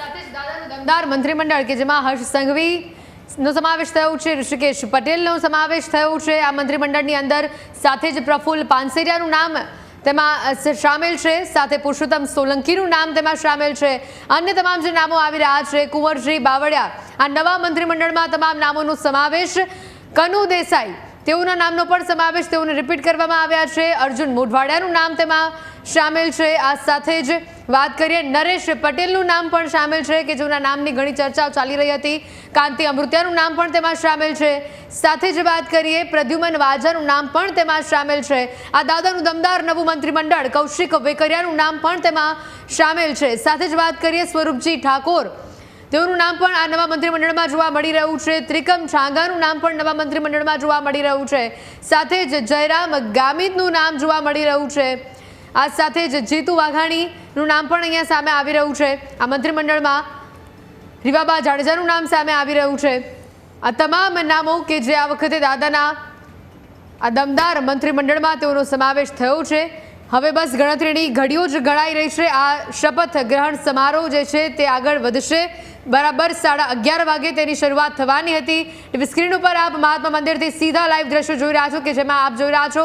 સાથે જ મંત્રીમંડળ કે જેમાં હર્ષ સંઘવી નો સમાવેશ થયો છે, ઋષિકેશ પટેલનો સમાવેશ થયો છે. આ મંત્રીમંડળની અંદર સાથે જ પ્રફુલ્લ પાનસેરિયાનું નામ તેમાં સામેલ છે. સાથે પુરુષોત્તમ સોલંકીનું નામ તેમાં સામેલ છે. અન્ય તમામ જે નામો આવી રહ્યા છે કુંવરશ્રી બાવળિયા. આ નવા મંત્રીમંડળમાં તમામ નામોનો સમાવેશ. કનુ દેસાઈ, તેઓના નામનો પણ સમાવેશ તેઓને રિપીટ કરવામાં આવ્યા છે. અર્જુન મોઢવાડિયાનું નામ તેમાં સામેલ છે. આ સાથે જ વાત કરીએ, નરેશ પટેલનું નામ પણ સામેલ છે, કે જેના નામની ઘણી ચર્ચાઓ ચાલી રહી હતી. કાંતિ અમૃત્યાનું નામ પણ તેમાં સામેલ છે. સાથે જ વાત કરીએ, પ્રદ્યુમન વાજાનું નામ પણ તેમાં સામેલ છે. આ દાદાનું દમદાર નવું મંત્રીમંડળ, કૌશિક વેકરિયાનું નામ પણ તેમાં સામેલ છે. સાથે જ વાત કરીએ, સ્વરૂપજી ઠાકોર. તેઓનું નામ પણ આ નવા મંત્રીમંડળમાં જોવા મળી રહ્યું છે. ત્રિકમ છાંગાનું નામ પણ નવા મંત્રીમંડળમાં જોવા મળી રહ્યું છે. સાથે જ જયરામ ગામિતનું નામ જોવા મળી રહ્યું છે. આ સાથે જ જીતુ વાઘાણીનું નામ પણ અહીંયા સામે આવી રહ્યું છે. આ મંત્રીમંડળમાં રીવાબા જાડેજાનું નામ સામે આવી રહ્યું છે. આ તમામ નામો કે જે આ વખતે દાદાના આ દમદાર મંત્રીમંડળમાં તેઓનો સમાવેશ થયો છે. હવે બસ ગણતરીની ઘડીઓ જ ગણાઈ રહી છે. આ શપથ ગ્રહણ સમારોહ જે છે તે આગળ વધશે. બરાબર સાડા અગિયાર વાગે તેની શરૂઆત થવાની હતી. ટીવી સ્ક્રીન ઉપર આપ મહાત્મા મંદિરથી સીધા લાઈવ દ્રશ્યો જોઈ રહ્યા છો કે જેમાં આપ જોઈ રહ્યા છો.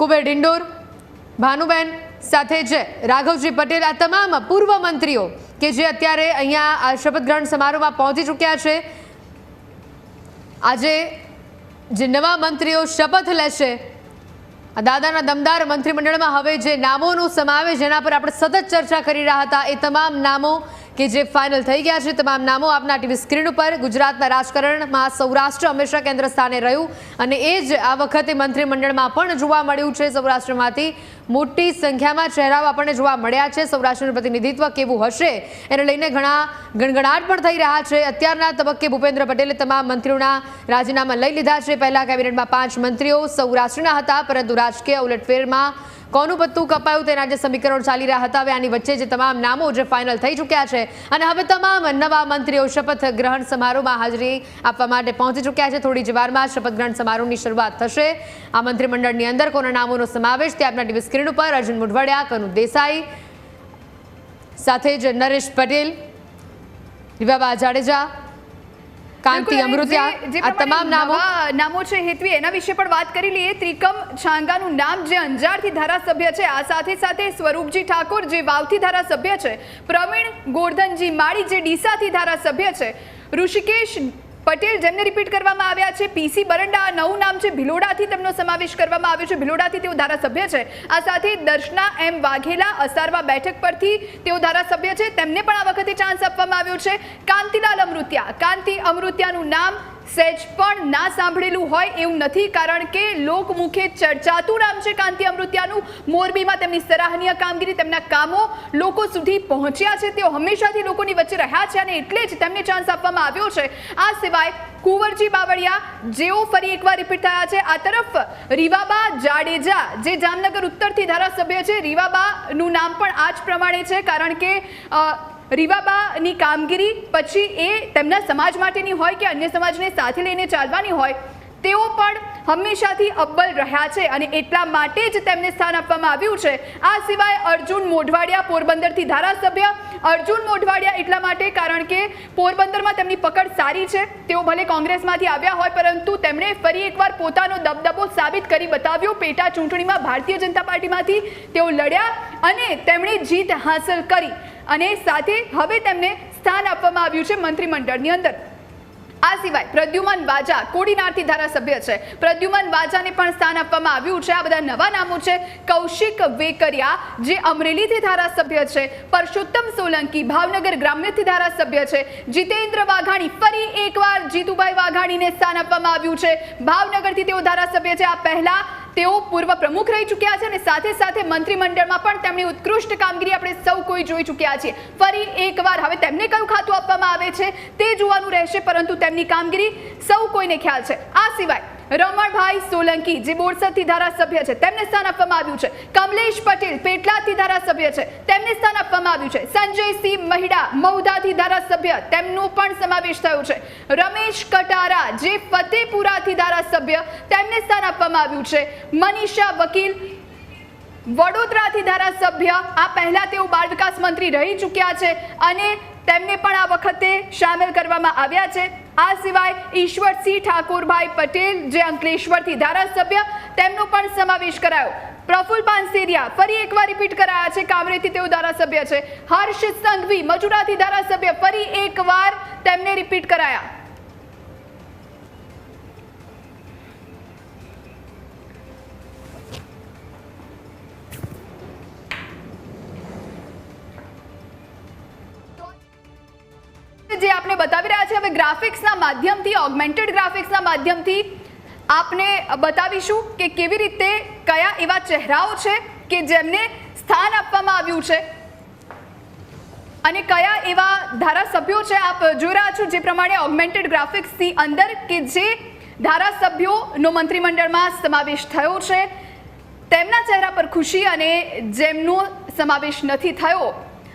કુબેર ડિંડોર ભાનુબેન સાથે જ રાઘવજી પટેલ, આ તમામ પૂર્વ મંત્રીઓ કે જે અત્યારે અહીંયા આ શપથ ગ્રહણ સમારોહમાં પહોંચી ચૂક્યા છે, આજે જે નવા મંત્રીઓ શપથ લેશે, આ દાદાના દમદાર મંત્રીમંડળમાં હવે જે નામોનો સમાવેશ, જેના પર આપણે સતત ચર્ચા કરી રહ્યા હતા, એ તમામ નામો કે જે ફાઇનલ થઈ ગયા છે, તમામ નામો આપના ટીવી સ્ક્રીન ઉપર. ગુજરાતના રાજકારણમાં સૌરાષ્ટ્ર હંમેશા કેન્દ્ર સ્થાને રહ્યું અને એ જ આ વખતે મંત્રીમંડળમાં પણ જોવા મળ્યું છે. સૌરાષ્ટ્રમાંથી મોટી સંખ્યામાં ચહેરાઓ આપણને જોવા મળ્યા છે. સૌરાષ્ટ્રનું પ્રતિનિધિત્વ કેવું હશે, એને લઈને ઘણા ગણગણાટ પણ થઈ રહ્યા છે. અત્યારના તબક્કે ભૂપેન્દ્ર પટેલે તમામ મંત્રીઓના રાજીનામા લઈ લીધા છે. પહેલા કેબિનેટમાં પાંચ મંત્રીઓ સૌરાષ્ટ્રના હતા, પરંતુ રાજકીય ઉલટફેરમાં કોનું પત્તું કપાયું તેના જે સમીકરણો ચાલી રહ્યા હતા, હવે આની વચ્ચે જે તમામ નામો જે ફાઇનલ થઈ ચૂક્યા છે અને હવે તમામ નવા મંત્રીઓ શપથ ગ્રહણ સમારોહમાં હાજરી આપવા માટે પહોંચી ચૂક્યા છે. થોડી જ વારમાં શપથ ગ્રહણ સમારોહની શરૂઆત થશે. આ મંત્રીમંડળની અંદર કોના નામોનો સમાવેશ તે આપના ટીવી સ્ક્રીન ઉપર અર્જુન મુઢવડિયા, કનુ દેસાઈ, સાથે જ નરેશ પટેલ રીવાબા જાડેજા કાંતિ અમૃત્યા આ તમામ નામો નામો છે હેતવી એના વિશે પણ વાત કરી લઈએ. ત્રિકમ છાંગાનું નામ જે અંજારથી ધારાસભ્ય છે આ સાથે સાથે સ્વરૂપજી ઠાકોર જે વાવથી ધારાસભ્ય છે પ્રવીણ ગોરધનજી માળી જે ડીસાથી ધારાસભ્ય છે ઋષિકેશ પટેલ જેમને રિપીટ કરવામાં આવ્યા છે પીસી બરંડા, આ નવું નામ છે, ભિલોડાથી તેમનો સમાવેશ કરવામાં આવ્યો છે. ભિલોડાથી તેઓ ધારાસભ્ય છે. આ સાથે દર્શના એમ વાઘેલા અસારવા બેઠક પરથી તેઓ ધારાસભ્ય છે. તેમને પણ આ વખતે ચાન્સ આપવામાં આવ્યો છે. કાંતિલાલ અમૃત્યા. કાંતિ અમૃત્યાનું નામ સહેજ પણ ના સાંભળેલું હોય એવું નથી, કારણ કે લોકમુખે ચર્ચાતું નામ છે કાંતિ અમૃત્યાનું. મોરબીમાં તેમની સરાહનીય કામગીરી, તેમના કામો લોકો સુધી પહોંચ્યા છે. તેઓ હંમેશાથી લોકોની વચ્ચે રહ્યા છે અને એટલે જ તેમને ચાન્સ આપવામાં આવ્યો છે. આ સિવાય કુંવરજી બાવળિયા, જેઓ ફરી એકવાર રિપીટ થયા છે. આ તરફ રીવાબા જાડેજા, જે જામનગર ઉત્તરથી ધારાસભ્ય છે, રીવાબાનું નામ પણ આ જ પ્રમાણે છે, કારણ કે રીવાબાની કામગીરી પછી એ તેમના સમાજ માટેની હોય કે અન્ય સમાજને સાથે લઈને ચાલવાની હોય, તેઓ પણ હંમેશાથી અબ્બલ રહ્યા છે અને એટલા માટે જ તેમને સ્થાન આપવામાં આવ્યું છે. આ સિવાય અર્જુન મોઢવાડિયા પોરબંદરથી ધારાસભ્ય. અર્જુન મોઢવાડિયા એટલા માટે કારણ કે પોરબંદરમાં તેમની પકડ સારી છે. તેઓ ભલે કોંગ્રેસમાંથી આવ્યા હોય, પરંતુ તેમણે ફરી એકવાર પોતાનો દબદબો સાબિત કરી બતાવ્યો. પેટા ચૂંટણીમાં ભારતીય જનતા પાર્ટીમાંથી તેઓ લડ્યા અને તેમણે જીત હાંસલ કરી અને સાથે હવે તેમને સ્થાન આપવામાં આવ્યું છે મંત્રીમંડળની અંદર. આ સિવાય પ્રદ્યુમન વાજા કોડીનારથી ધારાસભ્ય છે. પ્રદ્યુમન વાજાને પણ સ્થાન આપવામાં આવ્યું છે. આ બધા નવા નામો છે. કૌશિક વેકરિયા, જે અમરેલીથી ધારાસભ્ય છે. પરસોત્તમ સોલંકી ભાવનગર ગ્રામ્યથી ધારાસભ્ય છે. જીતેન્દ્ર વાઘાણી ફરી એકવાર જીતુભાઈ વાઘાણીને સ્થાન આપવામાં આવ્યું છે. ભાવનગરથી તેઓ ધારાસભ્ય છે. આ પહેલા તેઓ પૂર્વ પ્રમુખ રહી ચૂક્યા છે અને સાથે સાથે મંત્રીમંડળમાં પણ તેમની ઉત્કૃષ્ટ કામગીરી આપણે સૌ કોઈ જોઈ ચૂક્યા છીએ. ફરી એકવાર હવે તેમને કયું ખાતું આપવામાં આવે છે તે જોવાનું રહેશે, પરંતુ તેમની કામગીરી સૌ કોઈને ખ્યાલ છે. આ સિવાય રમણભાઈ સોલંકી જે બોરસદથી ધારાસભ્ય છે, તેમને સ્થાન આપવામાં આવ્યું છે. કમલેશ પટેલ પેટલાથી ધારાસભ્ય છે, તેમને સ્થાન આપવામાં આવ્યું છે. સંજયસિંહ મહિડા મૌધાથી ધારાસભ્ય, તેમનો પણ સમાવેશ થયો છે. રમેશ કટારા જે ફતેપુરાથી ધારાસભ્ય, તેમને સ્થાન આપવામાં આવ્યું છે. મનીષા વકીલ વડોદરાથી ધારાસભ્ય, આ પહેલા તેઓ બાળ વિકાસ મંત્રી રહી ચૂક્યા છે અને તેમને પણ આ વખતે સામેલ કરવામાં આવ્યા છે. આ સિવાય ઈશ્વરસિંહ ઠાકોરભાઈ પટેલ જે અંકલેશ્વરથી ધારાસભ્ય, તેમનો પણ સમાવેશ કરાયો. પ્રફુલ પાનસેરિયા ફરી એકવાર રિપીટ કરાયા છે કામરેથી તેઓ ધારાસભ્ય છે. હર્ષ સંઘવી મજુરાથી ધારાસભ્ય ફરી એકવાર તેમને રિપીટ કરાયા. જે આપણે બતાવી રહ્યા છે, હવે ગ્રાફિક્સના માધ્યમથી ઓગમેન્ટેડ ગ્રાફિક્સના માધ્યમથી આપને બતાવીશું કે કેવી રીતે કયા એવા ચહેરાઓ છે કે જેમને સ્થાન આપવામાં આવ્યું છે. અને કયા એવા ધારાસભ્યો છે આપ જોઈ રહ્યા છો, જે પ્રમાણે ઓગમેન્ટેડ ગ્રાફિક્સની અંદર કે જે ધારાસભ્યોનો મંત્રીમંડળમાં સમાવેશ થયો છે. તેમના ચહેરા પર ખુશી અને જેમનો સમાવેશ નથી થયો.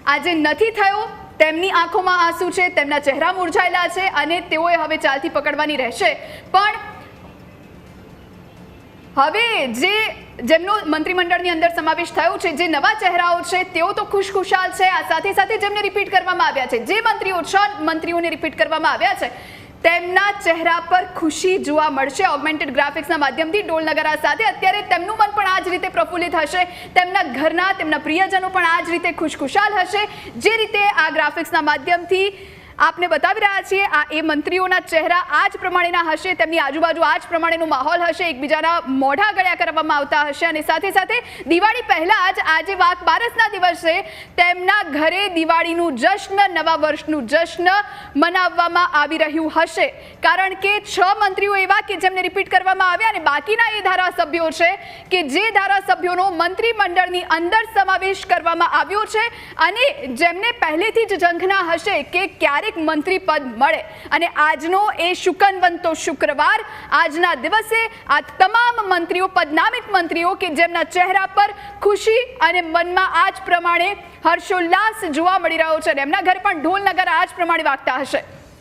આજે નથી થયો તેમની આંખોમાં આંસુ છે, તેમના ચહેરા મૂરઝાયેલા છે અને તેઓએ હવે ચાલથી પકડવાની રહેશે. પણ હવે જે જેમનો મંત્રીમંડળની અંદર સમાવેશ થયો છે, જે નવા ચહેરાઓ છે, તેઓ તો ખુશખુશાલ છે. આ સાથે સાથે જેમને રિપીટ કરવામાં આવ્યા છે, જે મંત્રીઓ છ મંત્રીઓને રિપીટ કરવામાં આવ્યા છે તેમના ચહેરા પર ખુશી જોવા મળશે. ઓગમેન્ટેડ ગ્રાફિક્સના માધ્યમથી નગારા સાથે અત્યારે તેમનું મન પણ આ જ રીતે પ્રફુલ્લિત હશે. તેમના ઘરના તેમના પ્રિયજનો પણ આ જ રીતે ખુશખુશાલ હશે. જે રીતે આ ગ્રાફિક્સના માધ્યમથી આપને બતાવી રહ્યા છીએ, આ એ મંત્રીઓના ચહેરા આ જ પ્રમાણેના હશે, તેમની આજુબાજુ આ જ પ્રમાણેનો માહોલ હશે, એકબીજાના મોઢા ગળ્યા કરવામાં આવતા હશે અને સાથે સાથે દિવાળી પહેલાં જ આજે વાત બારસના દિવસે તેમના ઘરે દિવાળીનું જશ્ન, નવા વર્ષનું જશ્ન મનાવવામાં આવી રહ્યું હશે. કારણ કે છ મંત્રીઓ એવા કે જેમને રિપીટ કરવામાં આવ્યા અને બાકીના એ ધારાસભ્યો છે કે જે ધારાસભ્યોનો મંત્રીમંડળની અંદર સમાવેશ કરવામાં આવ્યો છે અને જેમને પહેલેથી જ ઝંખના હશે કે ક્યારેક મંત્રી પદ મળે. અને આજનો એ શુકનવંતો શુક્રવાર, આજના દિવસે આ તમામ મંત્રીઓ, પદનામિત મંત્રીઓ કે જેમના ચહેરા પર ખુશી અને મનમાં આ જ પ્રમાણે હર્ષોલ્લાસ જોવા મળી રહ્યો છે અને એમના ઘરે પણ ઢોલ નગર આ પ્રમાણે વાગતા હશે.